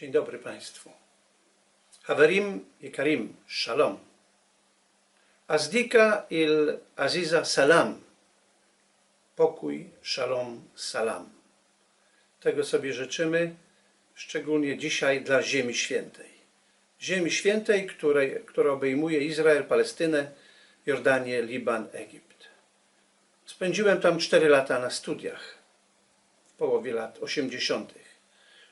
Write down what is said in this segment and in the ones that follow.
Dzień dobry Państwu. Haverim i Karim, shalom. Azdika il Aziza salam. Pokój, shalom, salam. Tego sobie życzymy, szczególnie dzisiaj dla Ziemi Świętej. Ziemi Świętej, której, która obejmuje Izrael, Palestynę, Jordanię, Liban, Egipt. Spędziłem tam 4 lata na studiach w połowie lat 80.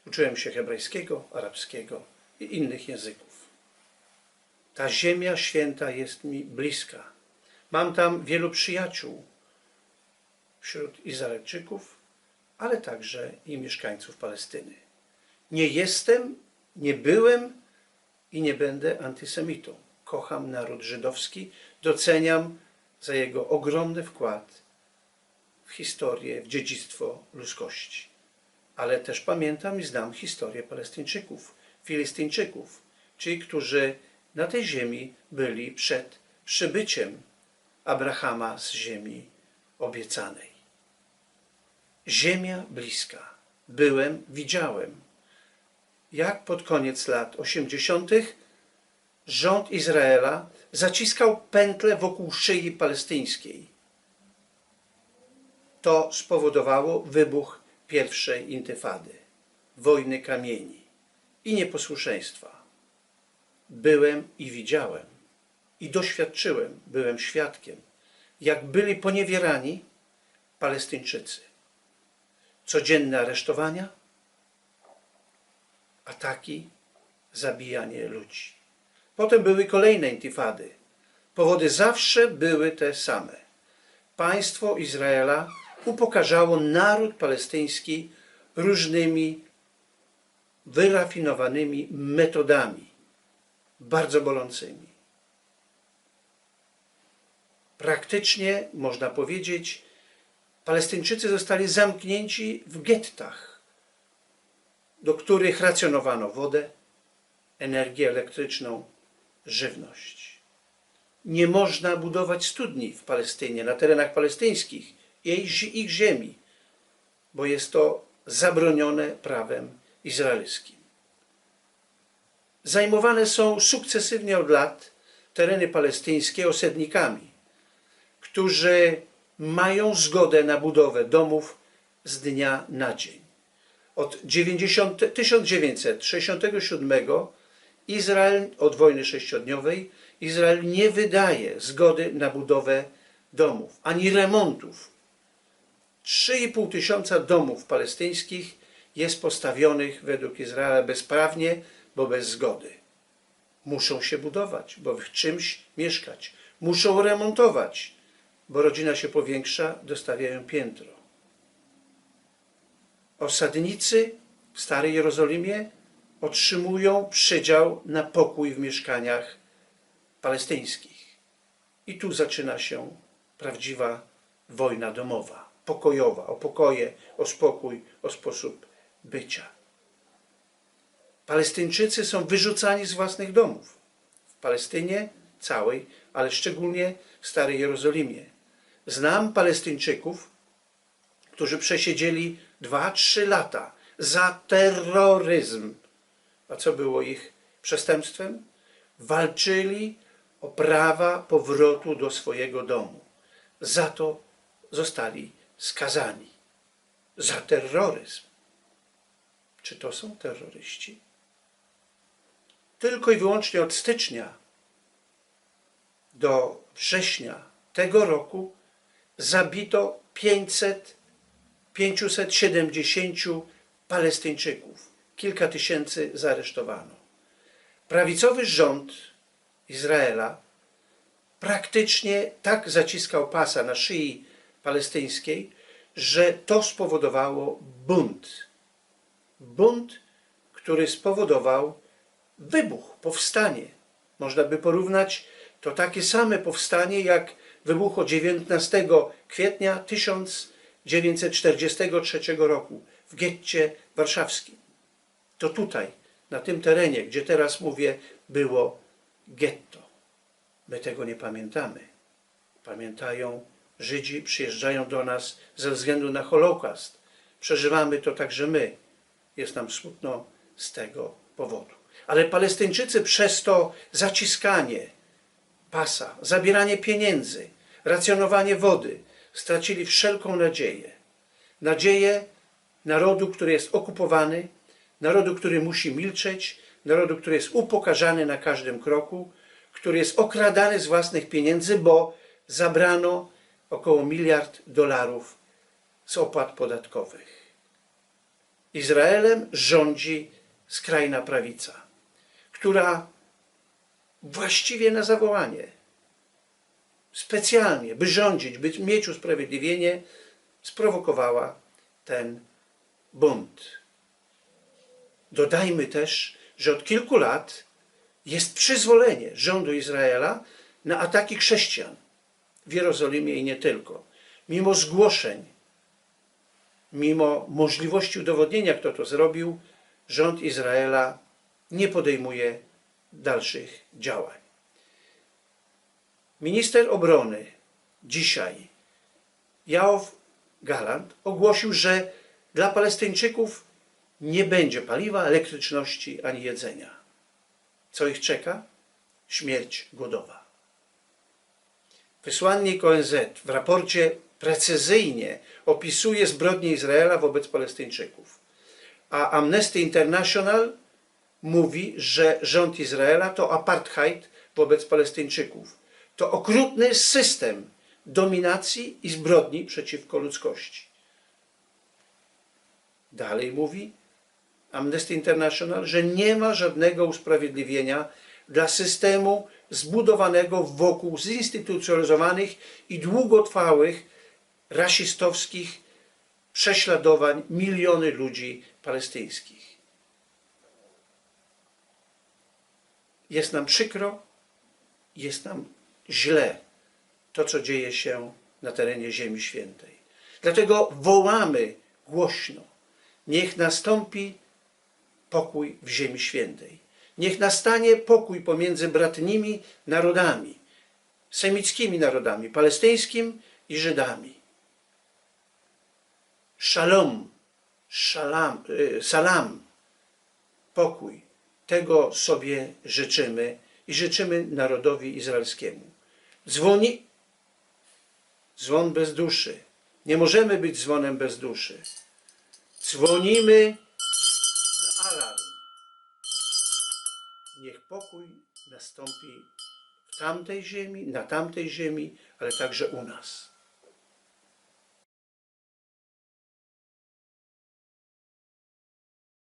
Uczyłem się hebrajskiego, arabskiego i innych języków. Ta ziemia święta jest mi bliska. Mam tam wielu przyjaciół wśród Izraelczyków, ale także i mieszkańców Palestyny. Nie jestem, nie byłem i nie będę antysemitą. Kocham naród żydowski, doceniam za jego ogromny wkład w historię, w dziedzictwo ludzkości. Ale też pamiętam i znam historię Palestyńczyków, Filistyńczyków, ci, którzy na tej ziemi byli przed przybyciem Abrahama z ziemi obiecanej. Ziemia bliska. Byłem, widziałem, jak pod koniec lat 80. rząd Izraela zaciskał pętlę wokół szyi palestyńskiej. To spowodowało wybuch pierwszej intyfady, wojny kamieni i nieposłuszeństwa. Byłem i widziałem i doświadczyłem, byłem świadkiem, jak byli poniewierani Palestyńczycy. Codzienne aresztowania, ataki, zabijanie ludzi. Potem były kolejne intifady. Powody zawsze były te same. Państwo Izraela upokarzało naród palestyński różnymi wyrafinowanymi metodami, bardzo bolącymi. Praktycznie, można powiedzieć, Palestyńczycy zostali zamknięci w gettach, do których racjonowano wodę, energię elektryczną, żywność. Nie można budować studni w Palestynie, na terenach palestyńskich, jej, ich ziemi, bo jest to zabronione prawem izraelskim. Zajmowane są sukcesywnie od lat tereny palestyńskie osadnikami, którzy mają zgodę na budowę domów z dnia na dzień. Od 90, 1967 Izrael, od wojny sześciodniowej, Izrael nie wydaje zgody na budowę domów, ani remontów. 3,5 tysiąca domów palestyńskich jest postawionych według Izraela bezprawnie, bo bez zgody. Muszą się budować, bo w czymś mieszkać. Muszą remontować, bo rodzina się powiększa, dostawiają piętro. Osadnicy w Starej Jerozolimie otrzymują przydział na pokój w mieszkaniach palestyńskich. I tu zaczyna się prawdziwa wojna domowa, pokojowa, o pokoje, o spokój, o sposób bycia. Palestyńczycy są wyrzucani z własnych domów. W Palestynie całej, ale szczególnie w Starej Jerozolimie. Znam Palestyńczyków, którzy przesiedzieli 2-3 lata za terroryzm. A co było ich przestępstwem? Walczyli o prawa powrotu do swojego domu. Za to zostali skazani. Za terroryzm. Czy to są terroryści? Tylko i wyłącznie od stycznia do września tego roku zabito 500, 570 Palestyńczyków. Kilka tysięcy zaaresztowano. Prawicowy rząd Izraela praktycznie tak zaciskał pasa na szyi palestyńskiej, że to spowodowało bunt. Bunt, który spowodował wybuch, powstanie. Można by porównać to takie same powstanie, jak wybuchło 19 kwietnia 1943 roku w getcie warszawskim. To tutaj, na tym terenie, gdzie teraz mówię, było getto. My tego nie pamiętamy. Pamiętają Żydzi, przyjeżdżają do nas ze względu na Holokaust. Przeżywamy to także my. Jest nam smutno z tego powodu. Ale Palestyńczycy przez to zaciskanie pasa, zabieranie pieniędzy, racjonowanie wody stracili wszelką nadzieję. Nadzieję narodu, który jest okupowany, narodu, który musi milczeć, narodu, który jest upokarzany na każdym kroku, który jest okradany z własnych pieniędzy, bo zabrano około miliard dolarów z opłat podatkowych. Izraelem rządzi skrajna prawica, która właściwie na zawołanie, specjalnie, by rządzić, by mieć usprawiedliwienie, sprowokowała ten bunt. Dodajmy też, że od kilku lat jest przyzwolenie rządu Izraela na ataki chrześcijan w Jerozolimie i nie tylko. Mimo zgłoszeń, mimo możliwości udowodnienia, kto to zrobił, rząd Izraela nie podejmuje dalszych działań. Minister obrony dzisiaj, Jaow Galant, ogłosił, że dla Palestyńczyków nie będzie paliwa, elektryczności ani jedzenia. Co ich czeka? Śmierć głodowa. Wysłannik ONZ w raporcie precyzyjnie opisuje zbrodnie Izraela wobec Palestyńczyków. A Amnesty International mówi, że rząd Izraela to apartheid wobec Palestyńczyków. To okrutny system dominacji i zbrodni przeciwko ludzkości. Dalej mówi Amnesty International, że nie ma żadnego usprawiedliwienia dla systemu zbudowanego wokół zinstytucjonalizowanych i długotrwałych rasistowskich prześladowań miliony ludzi palestyńskich. Jest nam przykro, jest nam źle to, co dzieje się na terenie Ziemi Świętej. Dlatego wołamy głośno: niech nastąpi pokój w Ziemi Świętej. Niech nastanie pokój pomiędzy bratnimi narodami, semickimi narodami, palestyńskim i Żydami. Shalom, szalam, y, salam, pokój. Tego sobie życzymy i życzymy narodowi izraelskiemu. Dzwoni dzwon bez duszy. Nie możemy być dzwonem bez duszy. Dzwonimy na alarm. Niech pokój nastąpi w tamtej ziemi, na tamtej ziemi, ale także u nas.